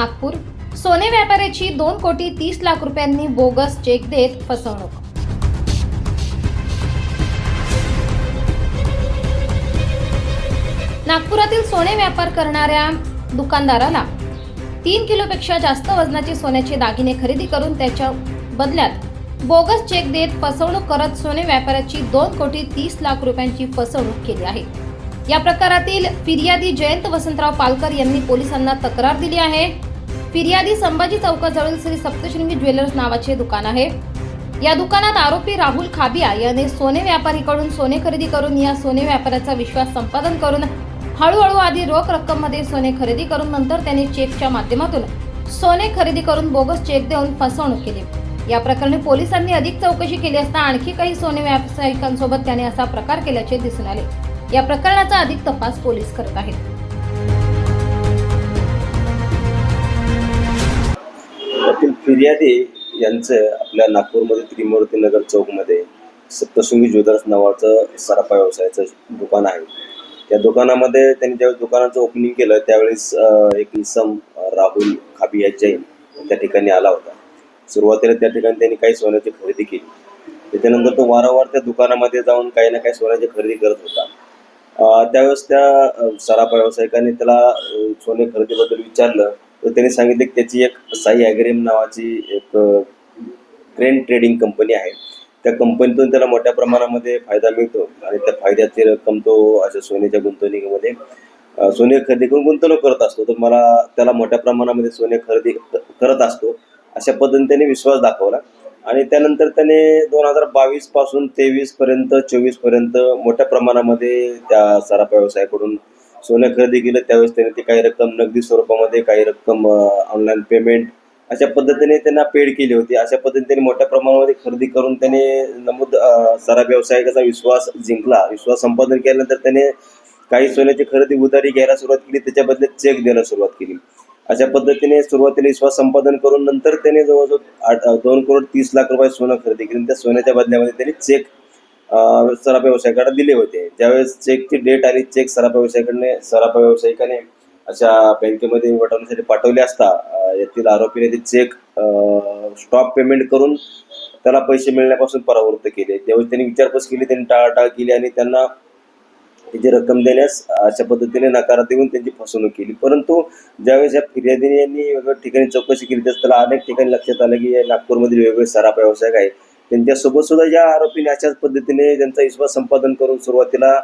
नागपूर. सोने व्यापाऱ्याची दोन कोटी तीस लाख रुपयांनी बोगस चेक देत फसवणूक. नागपुरातील सोने व्यापार करणाऱ्या दुकानदाराला तीन किलोपेक्षा जास्त वजनाचे सोन्याचे दागिने खरेदी करून त्याच्या बदल्यात बोगस चेक देत फसवणूक करत सोने व्यापाऱ्याची दोन कोटी तीस लाख रुपयांची फसवणूक केली आहे. या प्रकारातील फिर्यादी जयंत वसंतराव पालकर यांनी पोलिसांना तक्रार दिली आहे. फिर्यादी संभाजी चौकाजवळील श्री सप्तशृंगी ज्वेलर्स नावाचे दुकान आहे. या दुकानात आरोपी राहुल खाबिया याने सोने व्यापारीकडून सोने खरेदी करून या सोने व्यापाऱ्याचा विश्वास संपादन करून हळूहळू आधी रोख रक्कममध्ये सोने खरेदी करून नंतर त्याने चेकच्या माध्यमातून सोने खरेदी करून बोगस चेक देऊन फसवणूक केली. या प्रकरणी पोलिसांनी अधिक चौकशी केली असता आणखी काही सोने व्यावसायिकांसोबत त्याने असा प्रकार केल्याचे दिसून आले. या प्रकरणाचा अधिक तपास पोलीस करत आहेत. यातील फिर्यादी यांचं आपल्या नागपूरमध्ये त्रिमूर्ती नगर चौकमध्ये सप्तशृंगी ज्वेलर्स नावाचं सराफा व्यवसायाचं दुकान आहे. त्या दुकानामध्ये त्यांनी ज्यावेळेस दुकानाचं ओपनिंग केलं त्यावेळेस एक इसम राहुल खाबिया जैन त्या ठिकाणी आला होता. सुरुवातीला त्या ठिकाणी त्यांनी काही सोन्याची खरेदी केली. त्याच्यानंतर तो वारंवार त्या दुकानामध्ये जाऊन काही ना काही सोन्याची खरेदी करत होता. त्यावेळेस त्या सराफा व्यावसायिकाने त्याला सोने खरेदीबद्दल विचारलं. तर त्यांनी सांगितले की त्याची एक साई ॲग्रेम नावाची एक ग्रेन ट्रेडिंग कंपनी आहे. त्या कंपनीतून त्याला मोठ्या प्रमाणामध्ये फायदा मिळतो आणि त्या फायद्याची रक्कम तो अशा सोन्याच्या गुंतवणुकीमध्ये सोने खरेदी करून गुंतवणूक करत असतो. तर मला त्याला मोठ्या प्रमाणामध्ये सोने खरेदी करत असतो अशा पद्धतीने त्याने विश्वास दाखवला आणि त्यानंतर त्याने दोन हजार बावीसपासून तेवीस पर्यंत चोवीसपर्यंत मोठ्या प्रमाणामध्ये त्या सराफा व्यवसायाकडून सोनं खरेदी केलं त्यावेळेस त्याने ती काही रक्कम नगदी स्वरूपामध्ये काही रक्कम ऑनलाईन पेमेंट अशा पद्धतीने त्यांना पेड केली होती. अशा पद्धतीने त्यांनी मोठ्या प्रमाणामध्ये खरेदी करून त्याने नमूद सारा सराफ व्यावसायिकाचा विश्वास जिंकला. विश्वास संपादन केल्यानंतर त्याने काही सोन्याची खरेदी उधारी घ्यायला सुरुवात केली त्याच्या बदल्यात चेक द्यायला सुरुवात केली. अशा पद्धतीने सुरुवातीला विश्वास संपादन करून नंतर त्याने जवळजवळ आठ दोन करोड तीस लाख रुपये सोनं खरेदी केली त्या सोन्याच्या बदल्यामध्ये त्यांनी चेक सराफा व्यवसायाकडे दिले होते. ज्यावेळेस चेकची डेट आली चेक सराफा व्यवसायाकडे सराफा व्यावसायिकाने अशा बँकेमध्ये वटवण्यासाठी पाठवले असता अं, यातील आरोपीने ते चेक स्टॉप पेमेंट करून त्याला पैसे मिळण्यापासून परावृत्त केले. त्यावेळेस त्यांनी विचारपूस केली त्यांनी टाळाटाळ केली आणि त्यांना त्याची रक्कम देण्यास अशा पद्धतीने नकार देऊन त्यांची फसवणूक केली. परंतु ज्यावेळेस या फिर्यादीने यांनी वेगवेगळ्या ठिकाणी चौकशी केली त्यास त्याला अनेक ठिकाणी लक्षात आलं की नागपूरमधील वेगवेगळे सराफ व्यावसायिक आहे त्यांच्यासोबत सुद्धा या आरोपीने अशाच पद्धतीने त्यांचा विश्वास संपादन करून सुरुवातीला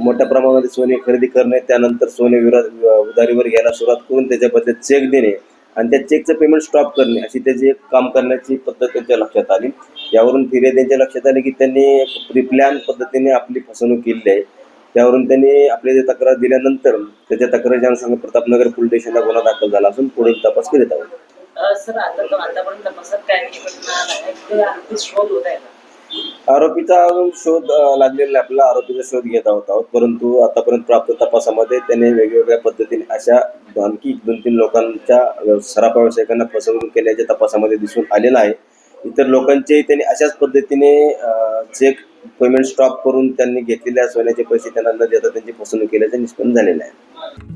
मोठ्या प्रमाणामध्ये सोने खरेदी करणे त्यानंतर सोने उधारीवर घ्यायला सुरुवात करून त्याच्या चेक देणे आणि त्या चेकचं पेमेंट स्टॉप करणे अशी त्याची एक काम करण्याची पद्धत त्यांच्या लक्षात आली. यावरून फिर्यादींच्या लक्षात आले की त्यांनी प्रिप्लॅन पद्धतीने आपली फसवणूक केली आहे. त्यावरून त्यांनी आपली जे तक्रार दिल्यानंतर त्याच्या तक्रारीच्या अनुषंगाने प्रतापनगर पोलीस स्टेशनला गुन्हा दाखल झाला असून पुढील तपास करीत आहोत. सर आता तो आतापर्यंत तपासात काय निष्पन्न शोध होत आहे. आरोपीचा अजून शोध लागलेला आपल्याला आरोपीचा शोध घेत आहोत आहोत. परंतु आतापर्यंत प्राप्त तपासामध्ये त्याने वेगवेगळ्या पद्धतीने अशा आणखी दोन तीन लोकांच्या व्यव- सराफा व्यावसायिकांना फसवणूक केल्याच्या तपासामध्ये दिसून आलेला आहे. इतर लोकांचे त्यांनी अशाच पद्धतीने चेक पेमेंट स्टॉप करून त्यांनी घेतलेल्या सोन्याचे पैसे त्यांना न देता त्यांची फसवणूक केल्याचे निष्पन्न झालेलं आहे.